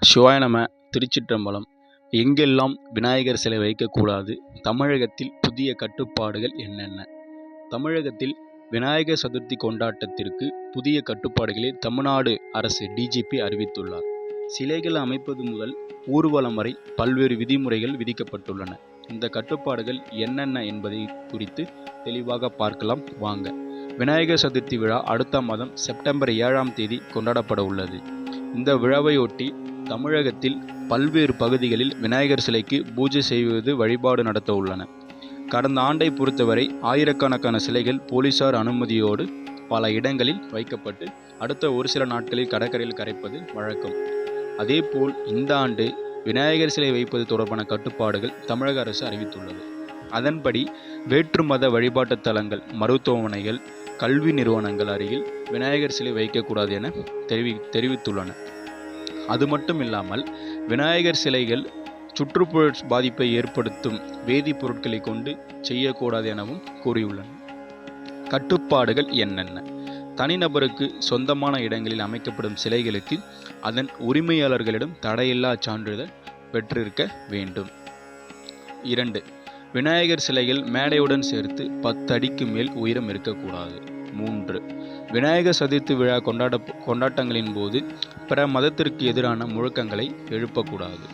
சிவாய நம திருச்சிற்றம்பலம். எங்கெல்லாம் விநாயகர் சிலை வைக்கக்கூடாது தமிழகத்தில் புதிய கட்டுப்பாடுகள் என்னென்ன? தமிழகத்தில் விநாயகர் சதுர்த்தி கொண்டாட்டத்திற்கு புதிய கட்டுப்பாடுகளை தமிழ்நாடு அரசு டிஜிபி அறிவித்துள்ளார். சிலைகள் அமைப்பது முதல் ஊர்வலம் வரை பல்வேறு விதிமுறைகள் விதிக்கப்பட்டுள்ளன. இந்த கட்டுப்பாடுகள் என்னென்ன என்பதை குறித்து தெளிவாக பார்க்கலாம். வாங்க. விநாயகர் சதுர்த்தி விழா அடுத்த மாதம் செப்டம்பர் ஏழாம் தேதி கொண்டாடப்பட உள்ளது. இந்த விழாவையொட்டி தமிழகத்தில் பல்வேறு பகுதிகளில் விநாயகர் சிலைக்கு பூஜை செய்வது வழிபாடு நடத்த உள்ளன. கடந்த ஆண்டை பொறுத்தவரை ஆயிரக்கணக்கான சிலைகள் போலீசார் அனுமதியோடு பல இடங்களில் வைக்கப்பட்டு அடுத்த ஒரு சில நாட்களில் கடற்கரையில் கரைப்பது வழக்கம். அதேபோல் இந்த ஆண்டு விநாயகர் சிலை வைப்பது தொடர்பான கட்டுப்பாடுகள் தமிழக அரசு அறிவித்துள்ளது. அதன்படி வேற்று மத வழிபாட்டுத் தலங்கள் மருத்துவமனைகள் கல்வி நிறுவனங்கள் அருகில் விநாயகர் சிலை வைக்கக்கூடாது என தெரிவி தெரிவித்துள்ளன. அது மட்டும் இல்லாமல் விநாயகர் சிலைகள் சுற்றுப்புற பாதிப்பை ஏற்படுத்தும் வேதிப்பொருட்களை கொண்டு செய்யக்கூடாது எனவும் கூறியுள்ளன. கட்டுப்பாடுகள் என்னென்ன? தனிநபருக்கு சொந்தமான இடங்களில் அமைக்கப்படும் சிலைகளுக்கு அதன் உரிமையாளர்களிடம் தடையில்லா சான்றிதழ் பெற்றிருக்க வேண்டும். இரண்டு விநாயகர் சிலைகள் மேடையுடன் சேர்த்து பத்து அடிக்கு மேல் உயரம் இருக்கக்கூடாது. மூன்று விநாயகர் சதுர்த்தி விழா கொண்டாட கொண்டாட்டங்களின் போது பிற மதத்திற்கு எதிரான முழக்கங்களை எழுப்பக்கூடாது.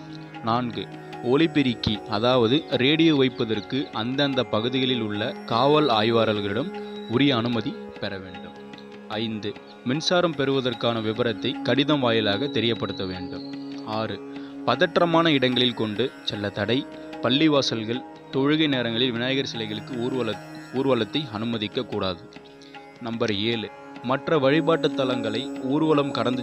நான்கு ஒலிபெருக்கி அதாவது ரேடியோ வைப்பதற்கு அந்தந்த பகுதிகளில் உள்ள காவல் ஆய்வாளர்களிடம் உரிய அனுமதி பெற வேண்டும். ஐந்து மின்சாரம் பெறுவதற்கான விவரத்தை கடிதம் வாயிலாக தெரியப்படுத்த வேண்டும். ஆறு பதற்றமான இடங்களில் கொண்டு செல்ல தடை பள்ளிவாசல்கள் தொழுகை நேரங்களில் விநாயகர் சிலைகளுக்கு ஊர்வல ஊர்வலத்தை அனுமதிக்கக்கூடாது. நம்பர் ஏழு மற்ற வழிபாட்டுத் தலங்களை ஊர்வலம் கடந்து